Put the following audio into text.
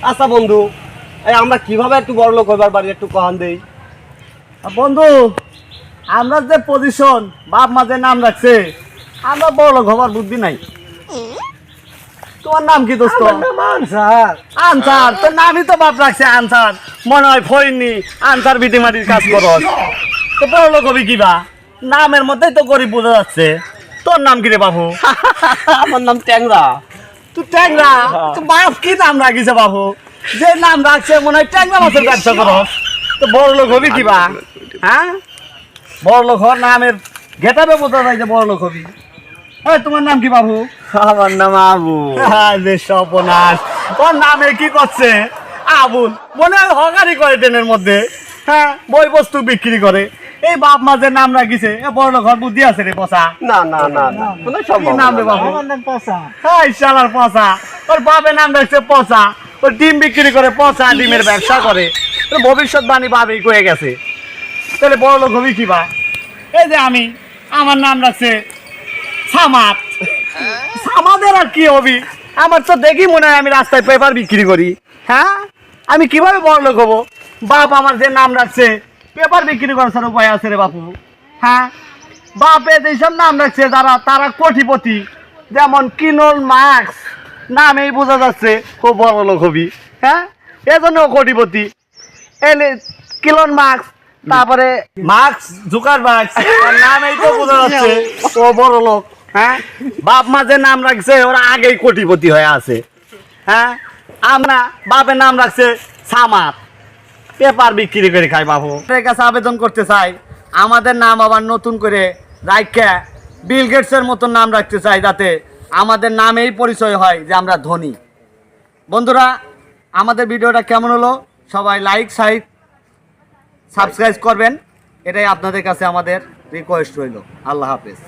আচ্ছা বন্ধু এই আমরা কীভাবে একটু বড় লোক হইবার বাড়ি একটু কহান দেই? বন্ধু আমরা যে পজিশন বাপ মাঝে নাম রাখছে আমরা বড় লোক হবার বুদ্ধি নাই। তোমার নাম কি দোস্ত? স্যার আনসার। তোর নামই তো বাপ রাখছে আনসার। মনে হয় ফইনি আনসার বিধিমাটির কাজ করস। তো বড় লোক হবি কিবা নামের মধ্যেই তো গরিব বোঝা যাচ্ছে। তোর নাম কি রে বাবু আমার নাম ট্যাংরা। তুই ট্যাংরা তো বাপ কি নাম রাখিছে বাবু? যে নাম রাখছে মনে হয় ট্যাংরা মাছের ব্যবসা করস তো বড় লোক হবি কিবা হ্যাঁ? বড় লোক হওয়ার নামের গেটাবে বোঝা যায় যে বড় লোক হবি। এই, তোমার নাম কি বাবু? আমার নাম আবু। আরে সর্বনাশ। ওর নামে কি করছে? আবুল। মনে হয় হকারি করে ট্রেনের মধ্যে। হ্যাঁ বই বস্তু বিক্রি করে। এই বাপ মাঝে নাম রাখিছে এ বড় ঘর বুদ্ধি আছে রে পচা। না না না না কোনো সম্ভব নাম রে। বাবু হ্যাঁ শালার পচা। ওর বাপের নাম রাখছে পচা। ওর ডিম বিক্রি করে পচা ডিমের ব্যবসা করে। ওর ভবিষ্যৎবাণী বাবেই কয়ে গেছে। তাহলে বড় লোক হবি কি বা? এই যে আমি আমার নাম রাখছে সামাদ। আমাদের আর কি হবি? আমার তো দেখি মনে হয় আমি রাস্তায় পেপার বিক্রি করি। হ্যাঁ? আমি কীভাবে বড় লোক হব? বাপ আমার যে নাম রাখছে পেপার বিক্রি করার উপায় আছে রে বাপু। হ্যাঁ? বাপে যেসব নাম রাখছে যারা তারা কোটিপতি। যেমন কিনল মার্কস নামেই বোঝা যাচ্ছে খুব বড় লোক হবি। হ্যাঁ? এজন্য কোটিপতি। এলে কিলন মার্কস তারপরে মার্কস জুকার মার্কস নামেই তো বোঝা যাচ্ছে। ও বড় লোক হ্যাঁ? বাপ মা যে নাম রাখছে ওরা আগেই কোটিপতি হয়ে আছে। হ্যাঁ? আমরা বাপের নাম রাখছে সামার। পেপার বিক্রি করে খাই, বাবু। এর কাছে আবেদন করতে চাই, আমাদের নাম আবার নতুন করে রাইখা বিল গেটসের মতন নাম রাখতে চাই যাতে আমাদের নামেই পরিচয় হয় যে আমরা ধনী। বন্ধুরা, আমাদের ভিডিওটা কেমন হলো? সবাই লাইক সাইক সাবস্ক্রাইব করবেন। এটাই আপনাদের কাছে আমাদের রিকোয়েস্ট রইল। আল্লাহ হাফেজ।